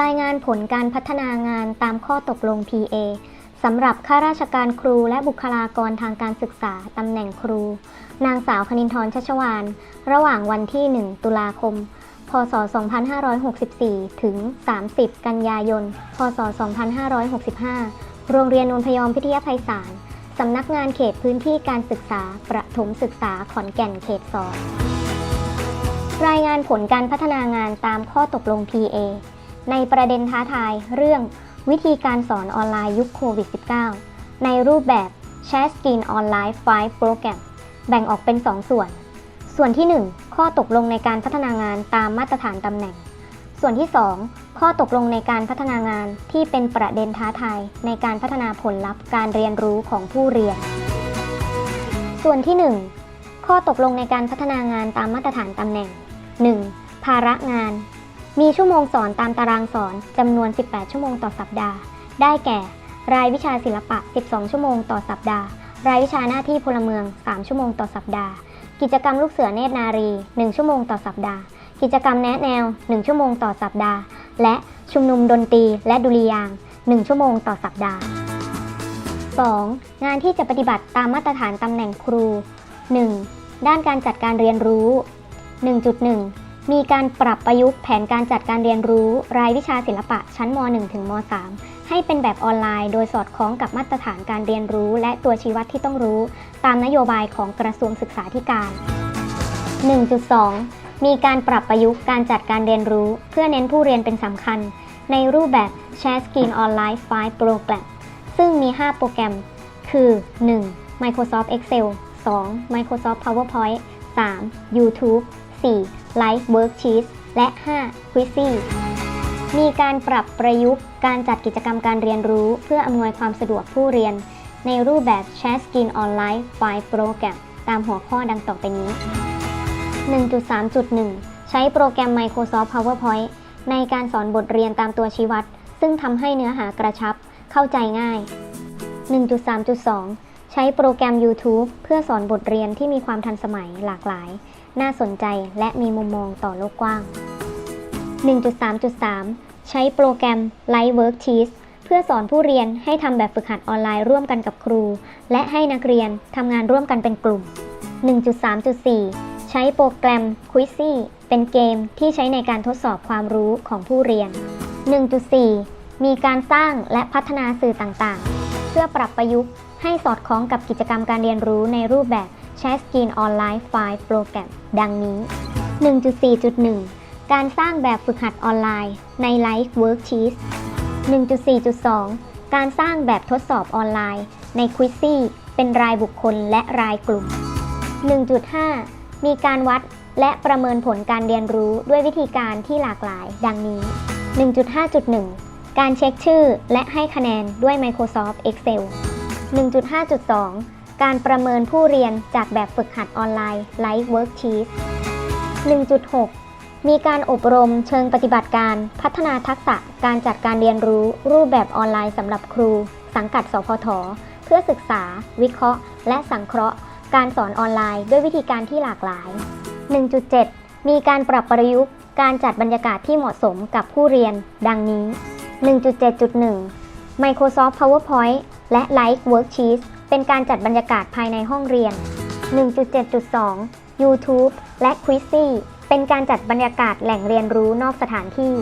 รายงานผลการพัฒนางานตามข้อตกลง PA สำหรับข้าราชการครูและบุคลากรทางการศึกษาตำแหน่งครู นางสาวคณินทรชัชวาน ระหว่างวันที่ 1 ตุลาคม พศ 2564 ถึง 30 กันยายน พศ 2565 โรงเรียนนนพยอมพิทยาภัยสาร สำนักงานเขตพื้นที่การศึกษา ประถมศึกษาขอนแก่นเขต 2 รายงานผลการพัฒนางานตามข้อตกลง PA ในประเด็นท้าทายเรื่องวิธีการสอนออนไลน์ยุคโควิด -19 ในรูปแบบ Chat Skin Online 5 Program แบ่งออกเป็น 2 ส่วน ส่วนที่ 1 ข้อตกลงในการพัฒนางานตามมาตรฐานตำแหน่ง ส่วนที่ 2 ข้อตกลงในการพัฒนางานที่เป็นประเด็นท้าทายในการพัฒนาผลลัพธ์การเรียนรู้ของผู้เรียน ส่วนที่ 1 ข้อตกลงในการพัฒนางานตามมาตรฐานตำแหน่ง 1. ภาระงาน มีชั่วโมงสอนตามตารางสอนจำนวน 18 ชั่วโมงต่อสัปดาห์ ได้แก่ รายวิชาศิลปะ 12 ชั่วโมงต่อสัปดาห์ รายวิชาหน้าที่พลเมือง 3 ชั่วโมงต่อสัปดาห์ กิจกรรมลูกเสือเนตรนารี 1 ชั่วโมงต่อสัปดาห์ กิจกรรมแนะแนว 1 ชั่วโมงต่อสัปดาห์ และชุมนุมดนตรีและดุริยาง 1 ชั่วโมงต่อสัปดาห์ 2. งานที่จะปฏิบัติตามมาตรฐานตำแหน่งครู 1. ด้านการจัดการเรียนรู้ 1.1 มีการปรับประยุกต์แผนการจัดการเรียนรู้ รายวิชาศิลปะชั้นม .1 ถึงม .3 ให้เป็นแบบออนไลน์ โดยสอดคล้องกับมาตรฐานการเรียนรู้ และตัวชี้วัดที่ต้องรู้ ตามนโยบายของกระทรวงศึกษาธิการ 1.2 มีการปรับประยุกต์การจัดการเรียนรู้ เพื่อเน้นผู้เรียนเป็นสำคัญ ในรูปแบบ Share Screen Online 5 Program ซึ่งมี 5 โปรแกรม คือ 1. Microsoft Excel 2. Microsoft PowerPoint 3. YouTube 4. Live Worksheets และ 5. Quizzy มีการปรับประยุกต์การจัดกิจกรรมการเรียนรู้เพื่ออำนวยความสะดวกผู้เรียน ในรูปแบบ Chat Screen Online 5 Program ตามหัวข้อดังต่อไปนี้ 1.3.1 ใช้โปรแกรม Microsoft PowerPoint ในการสอนบทเรียนตามตัวชี้วัด ซึ่งทำให้เนื้อหากระชับ เข้าใจง่าย 1.3.2 ใช้โปรแกรม YouTube เพื่อสอนบทเรียนที่มีความทันสมัยหลากหลาย น่าสนใจและมีมุมมองต่อโลกกว้าง 1.3.3 ใช้โปรแกรม Live Worksheets เพื่อสอนผู้เรียนให้ทำแบบฝึกหัดออนไลน์ร่วมกันกับครู และให้นักเรียนทำงานร่วมกันเป็นกลุ่ม 1.3.4 ใช้โปรแกรม Quizy เป็นเกมที่ใช้ในการทดสอบความรู้ของผู้เรียน 1.4 มีการสร้างและพัฒนาสื่อต่างๆ เพื่อปรับประยุกต์ให้สอดคล้องกับกิจกรรมการเรียนรู้ในรูปแบบ Chat Screen Online 5 Program ดังนี้ 1.4.1 การสร้างแบบฝึกหัดออนไลน์ใน Live Worksheets 1.4.2 การสร้างแบบทดสอบออนไลน์ใน Quizy เป็นรายบุคคลและรายกลุ่ม 1.5 มีการวัดและประเมินผลการเรียนรู้ด้วยวิธีการที่หลากหลาย ดังนี้ 1.5.1 การเช็คชื่อและให้คะแนนด้วย Microsoft Excel 1.5.2 การประเมินผู้เรียนจากแบบฝึกหัดออนไลน์ Live Worksheet 1.6 มีการอบรมเชิงปฏิบัติการพัฒนาทักษะการจัดการเรียนรู้รูปแบบออนไลน์สำหรับครู สังกัด สพท เพื่อศึกษา วิเคราะห์ และสังเคราะห์ การสอนออนไลน์ด้วยวิธีการที่หลากหลาย 1.7 มีการปรับประยุกต์ การจัดบรรยากาศที่เหมาะสมกับผู้เรียน ดังนี้ 1.7.1 Microsoft PowerPoint และ Live Worksheets เป็นการจัดบรรยากาศภายในห้องเรียน 1.7.2 YouTube และ Quizy เป็นการจัดบรรยากาศแหล่งเรียนรู้นอกสถานที่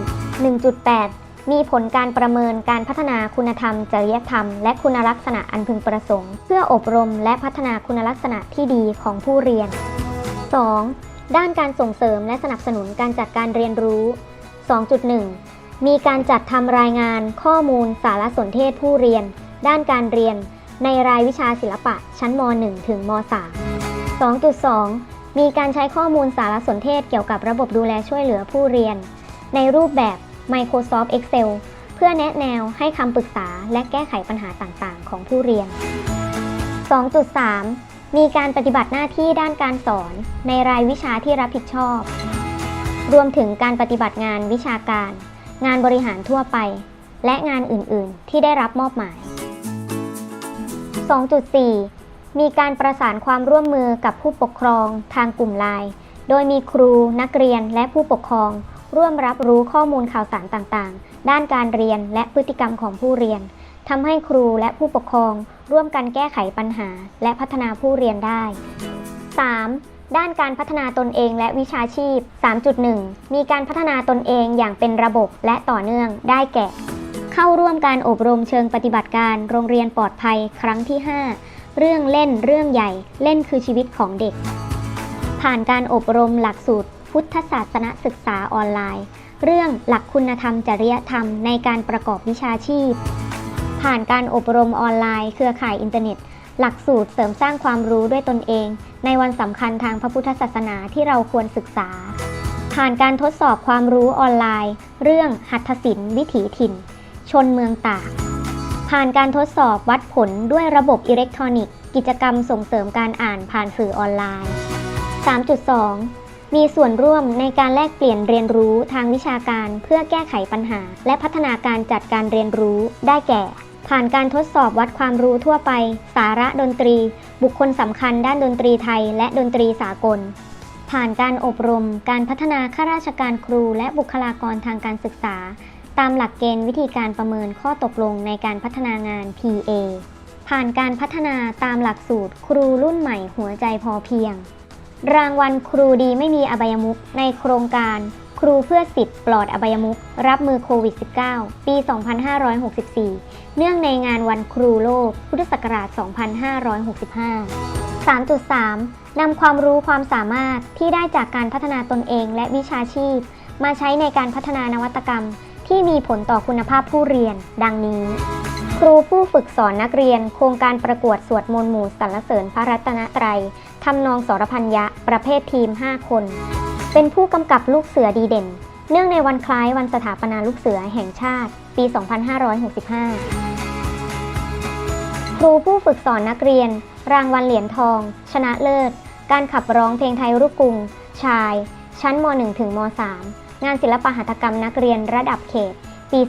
1.8 มีผลการประเมินการพัฒนาคุณธรรม จริยธรรม และคุณลักษณะอันพึงประสงค์ เพื่ออบรมและพัฒนาคุณลักษณะที่ดีของผู้เรียน 2. ด้านการส่งเสริมและสนับสนุนการจัดการเรียนรู้ 2.1 มีการจัดทำรายงานข้อมูลสารสนเทศผู้เรียน ด้านการเรียน ในรายวิชาศิลปะชั้นม .1 ถึงม .3 2.2 มีการใช้ข้อมูลสารสนเทศเกี่ยวกับระบบดูแลช่วยเหลือผู้เรียน ในรูปแบบ Microsoft Excel เพื่อแนะแนวให้คำปรึกษาและแก้ไขปัญหาต่างๆ ของผู้เรียน 2.3 มีการปฏิบัติหน้าที่ด้านการสอน ในรายวิชาที่รับผิดชอบ รวมถึงการปฏิบัติงานวิชาการ งานบริหารทั่วไป และงานอื่น ๆ ที่ได้รับมอบหมาย 2.4 มีการประสานความร่วมมือกับผู้ปกครองทางกลุ่มไลน์ โดยมีครูนักเรียนและผู้ปกครอง ร่วมรับรู้ข้อมูลข่าวสารต่างๆ ด้านการเรียนและพฤติกรรมของผู้เรียนทำให้ครูและผู้ปกครอง ร่วมกันแก้ไขปัญหา และพัฒนาผู้เรียนได้ 3. ด้านการพัฒนาตนเองและวิชาชีพ 3.1 มีการพัฒนาตนเองอย่างเป็นระบบและต่อเนื่องได้แก่ เข้าร่วมการอบรมเชิงปฏิบัติการโรงเรียนปลอดภัยครั้งที่ 5 เรื่องเล่นเรื่องใหญ่ เล่นคือชีวิตของเด็ก ผ่านการอบรมหลักสูตร พุทธศาสนศึกษาออนไลน์ เรื่องหลักคุณธรรมจริยธรรมในการประกอบวิชาชีพ ผ่านการอบรมออนไลน์ เครือข่ายอินเทอร์เน็ต หลักสูตรเสริมสร้างความรู้ด้วยตนเอง ในวันสำคัญทางพระพุทธศาสนาที่เราควรศึกษาผ่านการทดสอบความรู้ออนไลน์ เรื่องหัตถศิลป์วิถีถิ่น ชนเมืองตากผ่านการทดสอบวัดผลด้วยระบบอิเล็กทรอนิกส์ กิจกรรมส่งเสริมการอ่านผ่านสื่อออนไลน์ 3.2 มีส่วนร่วมในการแลกเปลี่ยนเรียนรู้ทางวิชาการเพื่อแก้ไขปัญหา และพัฒนาการจัดการเรียนรู้ได้แก่ ผ่านการทดสอบวัดความรู้ทั่วไป สาระดนตรี บุคคลสำคัญด้านดนตรีไทย และดนตรีสากล ผ่านการอบรม การพัฒนาข้าราชการครู และบุคลากรทางการศึกษา ตามหลักเกณฑ์วิธีการประเมินข้อตกลงในการพัฒนางาน PA ผ่านการพัฒนาตามหลักสูตรครูรุ่นใหม่หัวใจพอเพียง รางวัลครูดีไม่มีอบายมุขในโครงการครูเพื่อสิทธิ์ปลอดอบายมุขรับมือโควิด -19 ปี 2564 เนื่องในงานวันครูโลก พุทธศักราช 2565 3.3 นำความรู้ความสามารถที่ได้จากการพัฒนาตนเองและวิชาชีพ มาใช้ในการพัฒนานวัตกรรม ที่มีผลต่อคุณภาพผู้เรียน ดังนี้ ครูผู้ฝึกสอนนักเรียน โครงการประกวดสวดมนต์หมู่สรรเสริญพระรัตนตรัยทำนองสรพัญญะ ประเภททีม 5 คน เป็นผู้กำกับลูกเสือดีเด่น เนื่องในวันคล้ายวันสถาปนาลูกเสือแห่งชาติ ปี 2565 ครูผู้ฝึกสอนนักเรียน รางวัลเหรียญทอง ชนะเลิศ การขับร้องเพลงไทยลูกกรุง ชาย ชั้นม .1 ถึงม .3 งานศิลปหัตถกรรมนักเรียนระดับเขต ปี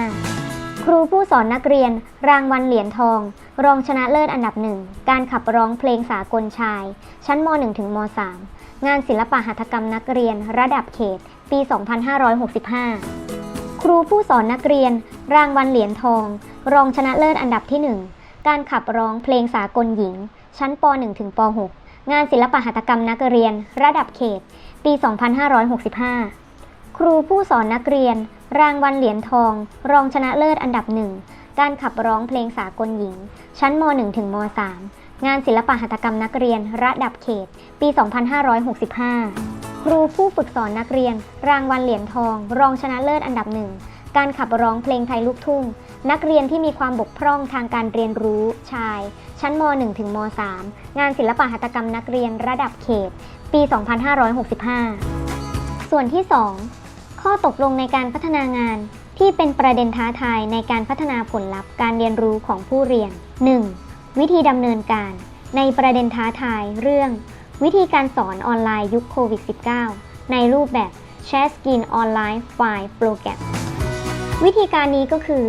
2565 ครูผู้สอนนักเรียน รางวัลเหรียญทอง รองชนะเลิศอันดับหนึ่ง การขับร้องเพลงสากลชาย ชั้นม .1 ถึงม .3 งานศิลปหัตถกรรมนักเรียนระดับเขต ปี 2565 ครูผู้สอนนักเรียน รางวัลเหรียญทอง รองชนะเลิศอันดับที่ 1 การขับร้องเพลงสากลหญิง ชั้นป .1 ถึงป .6 งานศิลปหัตถกรรมนักเรียน ระดับเขต ปี 2565 ครูผู้สอนนักเรียน รางวัลเหรียญทอง รองชนะเลิศอันดับหนึ่ง การขับร้องเพลงสากลหญิง ชั้นม .1 ถึงม .3 งานศิลปหัตถกรรมนักเรียน ระดับเขต ปี 2565 ครูผู้ฝึกสอนนักเรียน รางวัลเหรียญทอง รองชนะเลิศอันดับหนึ่ง การขับร้องเพลงไทยลูกทุ่ง นักเรียนที่มีความบกพร่องทางการเรียนรู้ชาย ชั้นม .1 ถึงม .3 งานศิลปหัตถกรรมนักเรียนระดับเขต ปี 2565 ส่วนที่ 2 ข้อตกลงในการพัฒนางานที่เป็นประเด็นท้าทายในการพัฒนาผลลัพธ์การเรียนรู้ของผู้เรียน 1. วิธีดำเนินการ ในประเด็นท้าทายเรื่อง วิธีการสอนออนไลน์ยุคโควิด -19 ในรูปแบบ Share Skin Online File Program วิธีการนี้ก็คือ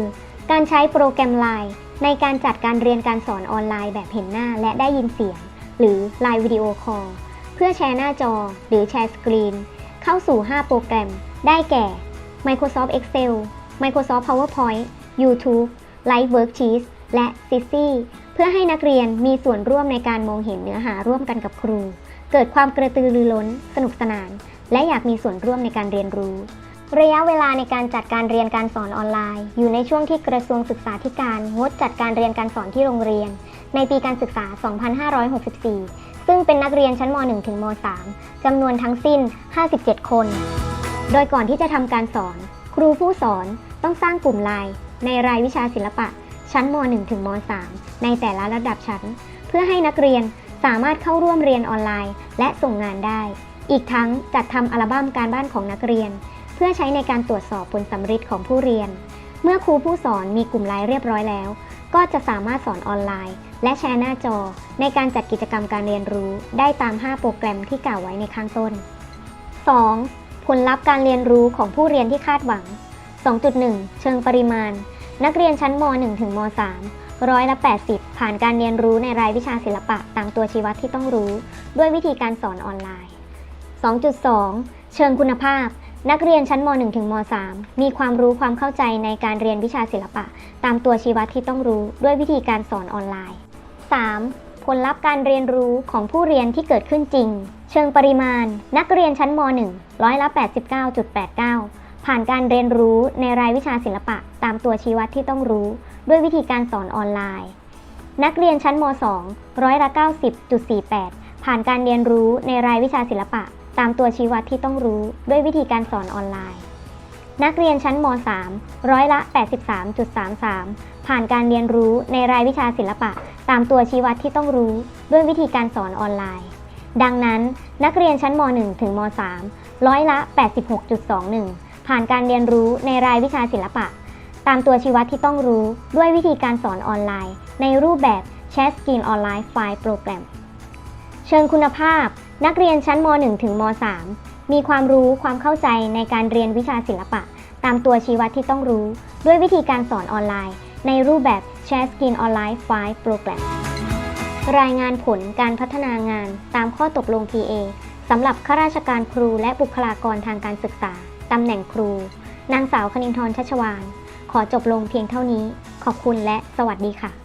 การใช้โปรแกรม Line ในการจัดการเรียนการสอนออนไลน์แบบเห็นหน้าและได้ยินเสียง หรือ Line Video Call เพื่อแชร์หน้าจอ หรือแชร์สกรีน เข้าสู่ 5 โปรแกรม ได้แก่ Microsoft Excel Microsoft PowerPoint YouTube Live Worksheets และ Sisi เพื่อให้นักเรียนมีส่วนร่วมในการมองเห็นเนื้อหาร่วมกันกับครู เกิดความกระตือรือร้น สนุกสนาน และอยากมีส่วนร่วมในการเรียนรู้ ระยะเวลาในการจัดการเรียนการสอนออนไลน์ อยู่ในช่วงที่กระทรวงศึกษาธิการงดจัดการเรียนการสอนที่โรงเรียน ในปีการศึกษา 2564 ซึ่งเป็นนักเรียนชั้นม .1 ถึงม .3 จำนวนทั้งสิ้น 57 คน โดยก่อนที่จะทำการสอน ครูผู้สอนต้องสร้างกลุ่มไลน์ในรายวิชาศิลปะ ชั้นม .1 ถึงม .3 ในแต่ละระดับชั้น เพื่อให้นักเรียนสามารถเข้าร่วมเรียนออนไลน์ และส่งงานได้ อีกทั้งจัดทำอัลบั้มการบ้านของนักเรียน เพื่อใช้ในการตรวจสอบผลสำเร็จของผู้เรียน เมื่อครูผู้สอนมีกลุ่มไลน์เรียบร้อยแล้ว ก็จะสามารถสอนออนไลน์ และแชร์หน้าจอในการจัดกิจกรรมการเรียนรู้ได้ตาม 5 โปรแกรมที่กล่าวไว้ในข้างต้น 2. ผลลัพธ์การเรียนรู้ของผู้เรียนที่คาดหวัง 2.1 เชิงปริมาณ นักเรียนชั้นม .1 ถึงม .3 ร้อยละ 80 ผ่านการเรียนรู้ในรายวิชาศิลปะตามตัวชี้วัดที่ต้องรู้ ด้วยวิธีการสอนออนไลน์ 2.2 เชิงคุณภาพ นักเรียนชั้นม .1 ถึงม .3 มีความรู้ความเข้าใจในการเรียนวิชาศิลปะ ตามตัวชี้วัดที่ต้องรู้ ด้วยวิธีการสอนออนไลน์ 3. ผลลัพธ์การเรียนรู้ของผู้เรียนที่เกิดขึ้นจริง เชิงปริมาณ นักเรียนชั้นม .1 ร้อยละ 89.89 ผ่านการเรียนรู้ในรายวิชาศิลปะ ตามตัวชี้วัดที่ต้องรู้ ด้วยวิธีการสอนออนไลน์ นักเรียนชั้นม .2 ร้อยละ 90.48 ผ่านการเรียนรู้ในรายวิชาศิลปะ ตามตัวชี้วัดที่ต้องรู้ ด้วยวิธีการสอนออนไลน์ นักเรียนชั้นม .3 ร้อยละ 83.33 ผ่านการเรียนรู้ในรายวิชาศิลปะ ตามตัวชี้วัดที่ต้องรู้ด้วยวิธีการสอนออนไลน์ ดังนั้น นักเรียนชั้นม .1 ถึงม .3 ร้อยละ 86.21 ผ่านการเรียนรู้ในรายวิชาศิลปะ ตามตัวชี้วัดที่ต้องรู้ด้วยวิธีการสอนออนไลน์ ในรูปแบบ Chat Skin Online File Program เชิงคุณภาพ นักเรียนชั้นม .1 ถึงม .3 มีความรู้ความเข้าใจในการเรียนวิชาศิลปะ ตามตัวชี้วัดที่ต้องรู้ ด้วยวิธีการสอนออนไลน์ ในรูปแบบ Chat Skin Online File Program รายงานผลการพัฒนางานตามข้อตกลง PA สำหรับข้าราชการครูและบุคลากรทางการศึกษา ตำแหน่งครู นางสาวคณินทรชัชวาน ขอจบลงเพียงเท่านี้ ขอบคุณและสวัสดีค่ะ